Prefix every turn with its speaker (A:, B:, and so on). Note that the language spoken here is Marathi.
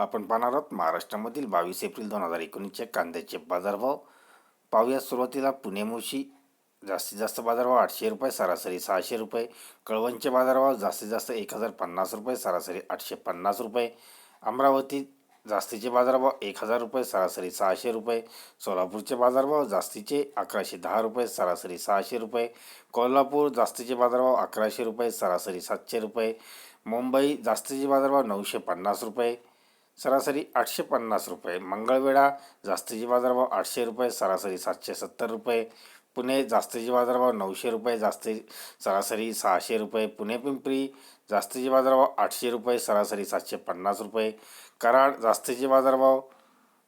A: आपण पाहणार आहोत महाराष्ट्रामधील बावीस एप्रिल दोन हजार एकोणीसचे कांद्याचे बाजारभाव. पाहूया सुरुवातीला पुणे मोशी जास्तीत जास्त बाजारभाव आठशे रुपये सरासरी सहाशे रुपये. कळवणचे बाजारभाव जास्तीत जास्त एक हजार पन्नास रुपये सरासरी आठशे पन्नास रुपये. अमरावती जास्तीचे बाजारभाव एक हजार रुपये सरासरी सहाशे रुपये. सोलापूरचे बाजारभाव जास्तीचे अकराशे दहा रुपये सरासरी सहाशे रुपये. कोल्हापूर जास्तीचे बाजारभाव अकराशे रुपये सरासरी सातशे रुपये. मुंबई जास्तीचे बाजारभाव नऊशे पन्नास रुपये. सरासरी आठशे पन्नास रुपये. मंगळवेढा जास्तीचे बाजारभाव आठशे रुपये सरासरी सातशे सत्तर रुपये. पुणे जास्तीचे बाजारभाव नऊशे रुपये जास्ती सरासरी सहाशे रुपये. पुणे पिंपरी जास्तीचे बाजारभाव आठशे रुपये सरासरी सातशे पन्नास रुपये. कराड जास्तीचे बाजारभाव